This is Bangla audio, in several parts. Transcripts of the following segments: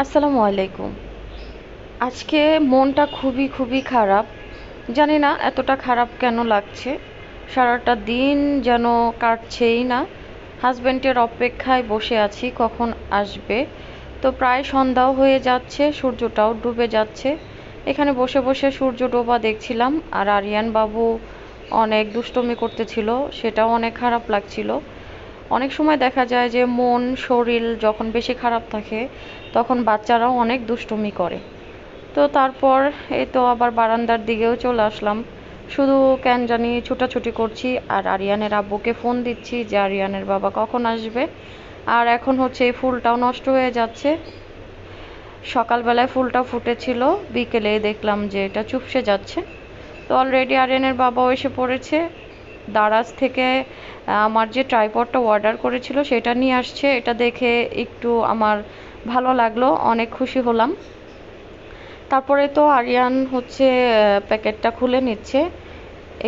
আসসালামু আলাইকুম। আজকে মনটা খুবই খুবই খারাপ। জানি না এতটা খারাপ কেন লাগছে। সারাটা দিন যেন কাটছেই না। হাজব্যান্ডের অপেক্ষায় বসে আছি, কখন আসবে? তো প্রায় সন্ধ্যাও হয়ে যাচ্ছে, সূর্যটাও ডুবে যাচ্ছে। এখানে বসে বসে সূর্য ডোবা দেখছিলাম, আর আরিয়ান বাবু অনেক দুষ্টমি করতেছিল, সেটাও অনেক খারাপ লাগছিল। অনেক সময় দেখা যায় যে মন, শরীর যখন বেশি খারাপ থাকে, তখন বাচ্চারাও অনেক দুষ্টুমি করে। তো তারপর এই তো আবার বারান্দার দিকেও চলে আসলাম। শুধু কেন জানি ছুটাছুটি করছি আর আরিয়ানের আব্বুকে ফোন দিচ্ছি যে, আরিয়ানের বাবা কখন আসবে? আর এখন হচ্ছে এই ফুলটাও নষ্ট হয়ে যাচ্ছে। সকালবেলায় ফুলটা ফুটেছিল বিকেলে দেখলাম যে এটা চুপসে যাচ্ছে। তো অলরেডি আরিয়ানের বাবাও এসে পড়েছে। দারাজ থেকে আমার যে ট্রাইপডটা অর্ডার করেছিল সেটা নিয়ে আসছে। এটা দেখে একটু আমার ভালো লাগল, অনেক খুশি হলাম। তারপরে তো আরিয়ান হচ্ছে প্যাকেটটা খুলে নিচ্ছে।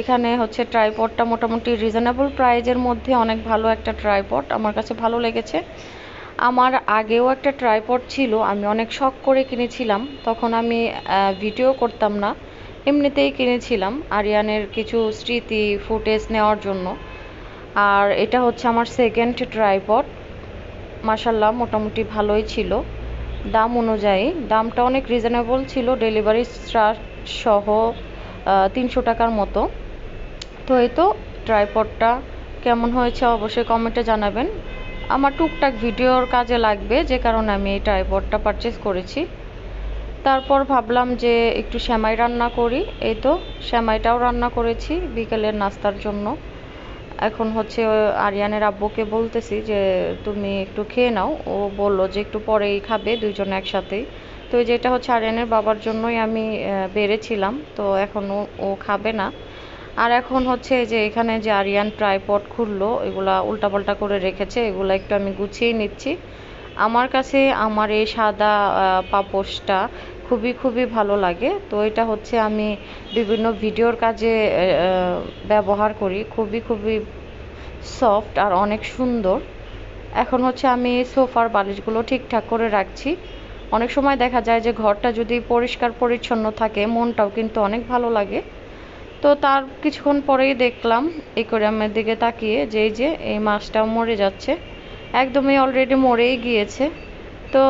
এখানে হচ্ছে ট্রাইপডটা মোটামুটি রিজনেবল প্রাইজের মধ্যে অনেক ভালো একটা ট্রাইপড আমার কাছে ভালো লেগেছে। আমার আগেও একটা ট্রাইপড ছিল, আমি অনেক শখ করে কিনেছিলাম। তখন আমি ভিডিও করতাম না। এমনিতেই কিনেছিলাম আরিয়ানের কিছু স্মৃতি ফুটেজ নেওয়ার জন্য। আর এটা হচ্ছে আমার সেকেন্ড ট্রাইপড মাসাল্লাহ মোটামুটি ভালোই ছিল। দাম অনুযায়ী, দামটা অনেক রিজনেবল ছিল ডেলিভারি চার্জ সহ তিনশো টাকার মতো। তো এই তো ট্রাইপডটা কেমন হয়েছে অবশ্যই কমেন্টে জানাবেন। আমার টুকটাক ভিডিওর কাজে লাগবে, যে কারণে আমি এই ট্রাইপডটা পারচেস করেছি। তারপর ভাবলাম যে একটু শ্যামাই রান্না করি। এই তো শ্যামাইটাও রান্না করেছি বিকেলের নাস্তার জন্য। এখন হচ্ছে আরিয়ানের আব্বুকে বলতেছি যে, তুমি একটু খেয়ে নাও। ও বলল যে, একটু পরেই খাবে, দুইজন একসাথেই। তো যেটা হচ্ছে আরিয়ানের বাবার জন্যই আমি বেড়েছিলাম। তো এখন ও খাবে না। আর এখন হচ্ছে যে, এখানে যে আরিয়ান ট্রাইপড খুললো, এগুলা উল্টাপাল্টা করে রেখেছে, এগুলো একটু আমি গুছিয়ে নিচ্ছি। আমার কাছে আমার এই সাদা পাপোশটা খুবই খুবই ভালো লাগে। তো এটা হচ্ছে আমি বিভিন্ন ভিডিওর কাজে ব্যবহার করি। খুবই খুবই সফট আর অনেক সুন্দর। এখন হচ্ছে আমি সোফার বালিশগুলো ঠিকঠাক করে রাখছি। অনেক সময় দেখা যায় যে ঘরটা যদি পরিষ্কার পরিচ্ছন্ন থাকে, মনটাও কিন্তু অনেক ভালো লাগে। তো তার কিছুক্ষণ পরেই দেখলাম আমার দিকে তাকিয়ে যে এই যে এই মাছটাও মরে যাচ্ছে। একদমই অলরেডি মরেই গিয়েছে। তো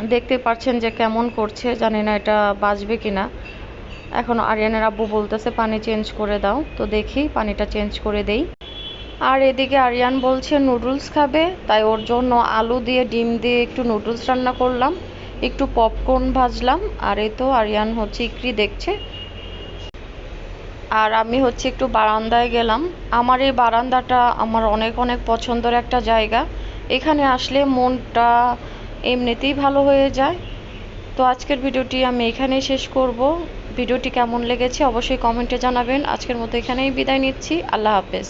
দেখতে পাচ্ছেন যে কেমন করছে, জানি না এটা বাঁচবে কি না এখন আরিয়ানের আব্বু বলতেছে, পানি চেঞ্জ করে দাও। তো দেখি, পানিটা চেঞ্জ করে দেই। আর এদিকে আরিয়ান বলছে, নুডলস খাবে? তাই ওর জন্য আলু দিয়ে, ডিম দিয়ে একটু নুডলস রান্না করলাম। একটু পপকর্ন ভাজলাম। আর এই তো আরিয়ান হচ্ছে ইকরি দেখছে। আর আমি হচ্ছে একটু বারান্দায় গেলাম। আমার এই বারান্দাটা আমার অনেক অনেক পছন্দের একটা জায়গা। এখানে আসলে মনটা এমনিতেই ভালো হয়ে যায়। তো আজকের ভিডিওটি আমি এখানেই শেষ করব। ভিডিওটি কেমন লেগেছে অবশ্যই কমেন্টে জানাবেন। আজকের মতো এখানেই বিদায় নিচ্ছি। আল্লাহ হাফেজ।